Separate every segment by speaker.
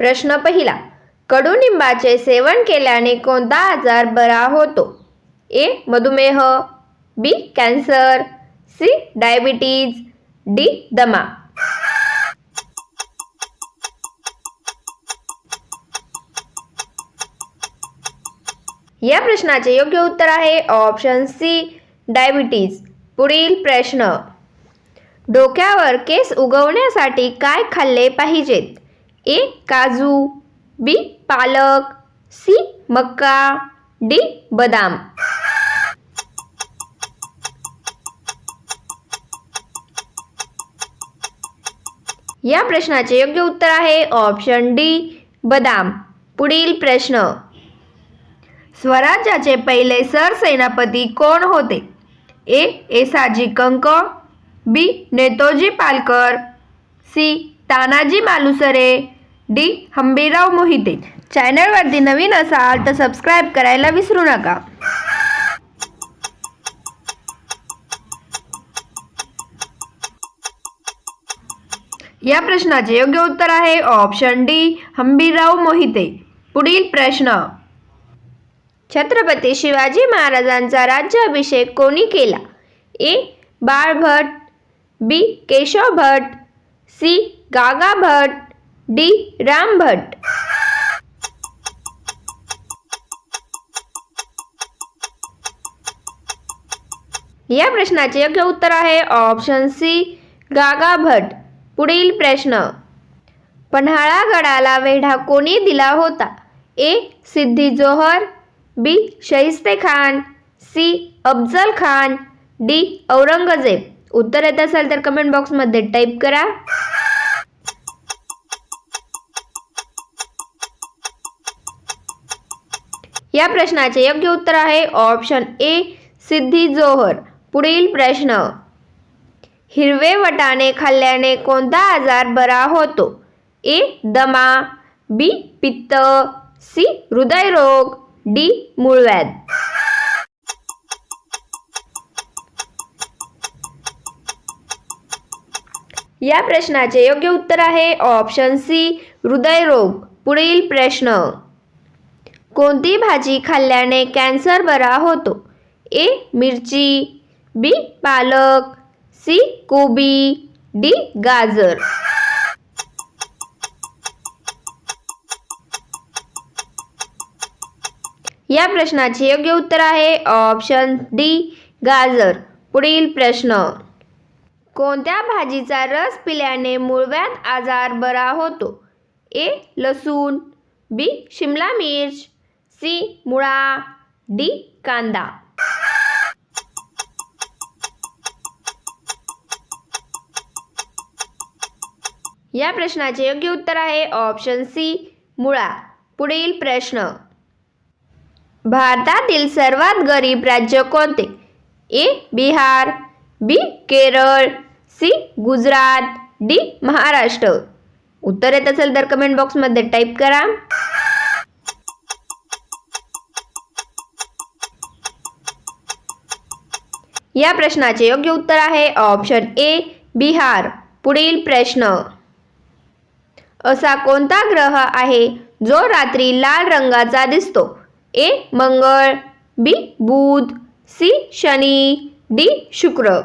Speaker 1: प्रश्न पहिला कडुनिंबाचे सेवन केल्याने कोणता आजार बरा होतो? ए मधुमेह B cancer C diabetes D दमा. या प्रश्नाचे योग्य उत्तर आहे ऑप्शन सी डायबिटीज. पुढील प्रश्न डोक्यावर केस उगवण्यासाठी काय खाल्ले पाहिजेत? ए काजू बी पालक सी मक्का डी बदाम. या प्रश्नाचे योग्य उत्तर आहे ऑप्शन डी बदाम. पुढील प्रश्न. स्वराज्याचे पहिले सरसेनापती कोण होते? A Yesaji Kank B Netoji Palkar C Tanaji Malusare D Hambirrao Mohite. चॅनलवरती नवीन असाल तर सबस्क्राईब करायला विसरू नका. या प्रश्नाचे योग्य उत्तर आहे ऑप्शन डी हंबीराव मोहिते. पुढील प्रश्न. छत्रपती शिवाजी महाराजांचा राज्याभिषेक कोणी केला? A. Balbhat B. Keshav Bhat C. Gaga Bhat D. Ram Bhat या प्रश्नाचे योग्य उत्तर आहे ऑप्शन सी गागा भट पुढील प्रश्न. पन्हाळा गडाला वेढा कोणी दिला होता? A. Siddi Jauhar B. Shaista Khan C. Afzal Khan D. Aurangzeb. उत्तर येत असेल तर कमेंट बॉक्समध्ये टाईप करा. या प्रश्नाचे योग्य उत्तर आहे ऑप्शन ए सिद्धी जोहर. पुढील प्रश्न. हिरवे वटाणे खाल्ल्याने कोणता आजार बरा होतो? ए दमा बी पित्त सी हृदयरोग डी मूळव्याध. या प्रश्नाचे योग्य उत्तर आहे ऑप्शन सी हृदयरोग. पुढील प्रश्न. कोणती भाजी खाल्ल्याने कॅन्सर बरा होतो? ए मिरची बी पालक सी कोबी डी गाजर. या प्रश्नाचे योग्य उत्तर आहे ऑप्शन डी गाजर. पुढील प्रश्न. कोणत्या भाजीचा रस पिल्याने मुळव्यात आजार बरा होतो? ए लसूण बी शिमला मिर्च सी मुळा डी कांदा. या प्रश्नाचे योग्य उत्तर आहे ऑप्शन सी मुळा. पुढील प्रश्न. भारतातील सर्वात गरीब राज्य कोणते? A Bihar B Kerala C Gujarat D Maharashtra. उत्तर येत असेल तर कमेंट बॉक्समध्ये टाईप करा. या प्रश्नाचे योग्य उत्तर आहे ऑप्शन ए बिहार. पुढील प्रश्न. असा कोणता ग्रह आहे जो रात्री लाल रंगाचा दिसतो? A Mangal B Budh C Shani D Shukra.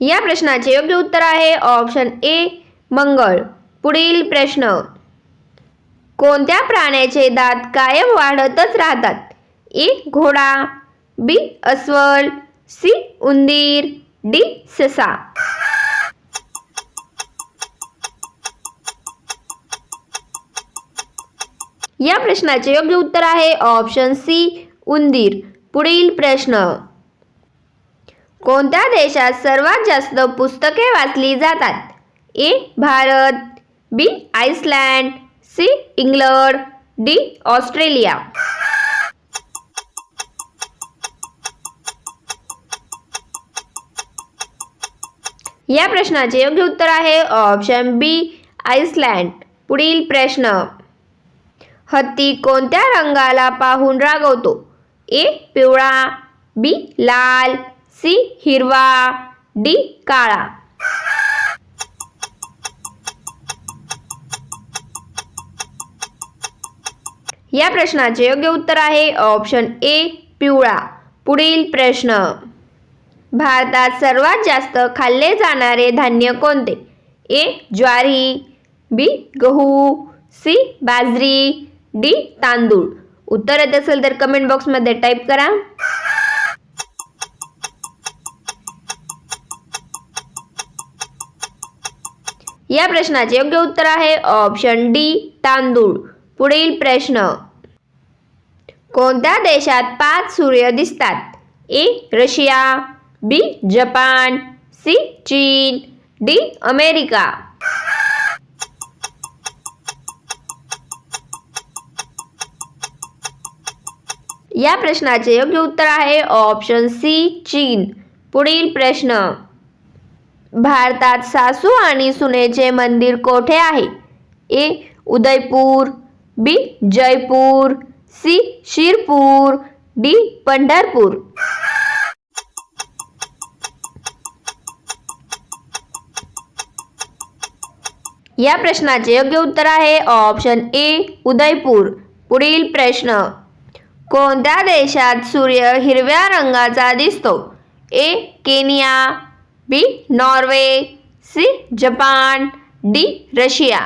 Speaker 1: या प्रश्नाचे योग्य उत्तर आहे ऑप्शन ए मंगळ. पुढील प्रश्न. कोणत्या प्राण्याचे दात कायम वाढतच राहतात? ए. घोडा बी. अस्वल सी. उंदीर डी. ससा. या प्रश्नाचे योग्य उत्तर आहे ऑप्शन सी उंदीर. पुढील प्रश्न. कोणत्या देशात सर्वात जास्त पुस्तके वाचली जातात? A. Bharat B. Iceland C England. D Australia. या प्रश्नाचे योग्य उत्तर आहे ऑप्शन बी आइसलँड पुढील प्रश्न. हत्ती कोणत्या रंगाला पाहून रागवतो? ए पिवळा बी लाल सी हिरवा डी काळा. या प्रश्नाचे योग्य उत्तर आहे ऑप्शन ए पिवळा. पुढील प्रश्न. भारतात सर्वात जास्त खाल्ले जाणारे धान्य कोणते? ए ज्वारी बी गहू सी बाजरी डी तांदूळ. उत्तर येत असेल तर कमेंट बॉक्समध्ये टाईप करा. या प्रश्नाचे योग्य उत्तर आहे ऑप्शन डी तांदूळ. पुढील प्रश्न. कोणत्या देशात पाच सूर्य दिसतात? A. Russia B. Japan C. चीन डी. अमेरिका. या प्रश्नाचे योग्य उत्तर आहे ऑप्शन सी चीन. पुढील प्रश्न. भारतात सासू आणि सुनेचे मंदिर कोठे आहे? A. Udaipur B Jaipur C Shirpur D Pandharpur. या प्रश्नाचे योग्य उत्तर आहे ऑप्शन ए उदयपूर. पुढील प्रश्न कोणत्या देशात सूर्य हिरव्या रंगाचा दिसतो? A Kenya B Norway C Japan D Russia.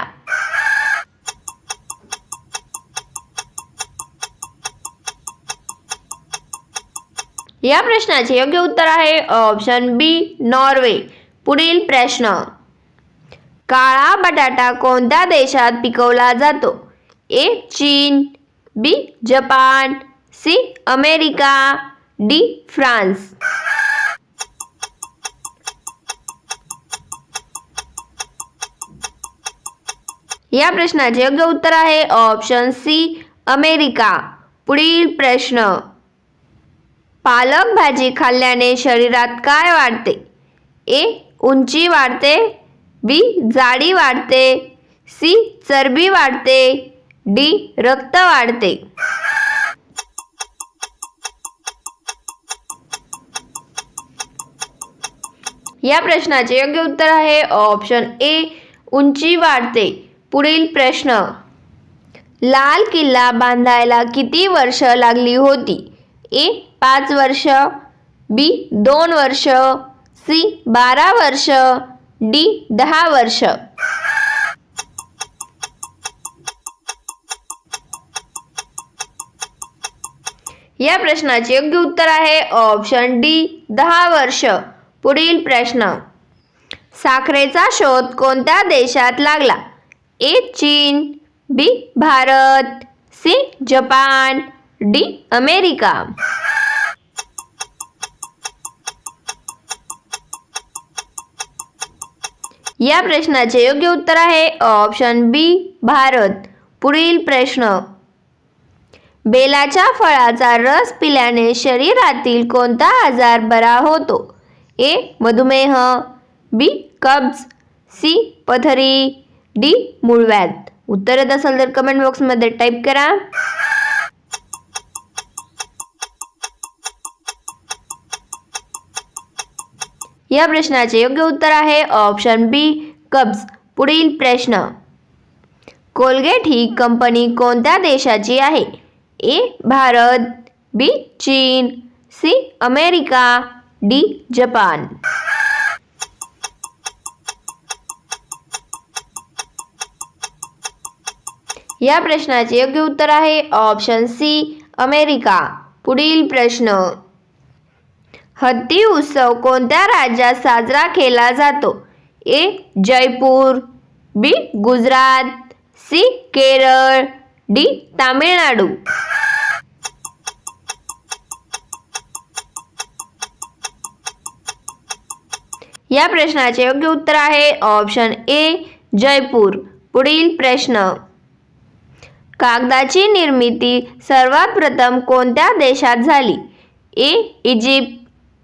Speaker 1: या प्रश्नाचे योग्य उत्तर आहे ऑप्शन बी नॉर्वे पुढील प्रश्न. काळा बटाटा कोणत्या देशात पिकवला जातो? ए चीन B Japan C America D France. या प्रश्नाचे योग्य उत्तर आहे ऑप्शन सी अमेरिका. पुढील प्रश्न. पालक भाजी खाल्ल्याने शरीरात काय वाढते? ए. उंची वाढते. बी. जाडी वाढते. सी. चरबी वाढते. डी. रक्त वाढते. या प्रश्नाचे योग्य उत्तर आहे ऑप्शन ए. उंची वाढते. पुढील प्रश्न. लाल किल्ला बांधायला किती वर्ष लागली होती? ए पाच वर्ष बी दोन वर्ष सी बारा वर्ष डी दहा वर्ष. या प्रश्नाचे योग्य उत्तर आहे ऑप्शन डी दहा वर्ष. पुढील प्रश्न. साखरेचा शोध कोणत्या देशात लागला? ए चीन B Bharat C Japan. D America. या प्रश्नाचे योग्य उत्तर आहे ऑप्शन बी भारत. पुढील प्रश्न. बेलाच्या फळाचा रस पिल्याने शरीरातील कोणता आजार बरा होतो? ए मधुमेह. बी कब्ज. सी पथरी. डी मूळव्याध. उत्तर येत असेल तर कमेंट बॉक्समध्ये टाईप करा. या प्रश्नाचे योग्य उत्तर आहे ऑप्शन बी कब्ज. पुढील प्रश्न. कोलगेट ही कंपनी कोणत्या देशाची आहे? ए भारत बी चीन सी अमेरिका डी जपान. या प्रश्नाचे योग्य उत्तर आहे ऑप्शन सी अमेरिका. पुढील प्रश्न. हत्ती उत्सव कोणत्या राज्यात साजरा केला जातो? A. Jaipur B Gujarat C Kerala D Tamil Nadu. या प्रश्नाचे योग्य उत्तर आहे ऑप्शन ए. जयपूर. पुढील प्रश्न. कागदाची निर्मिती सर्वात प्रथम कोणत्या देशात झाली? A. Egypt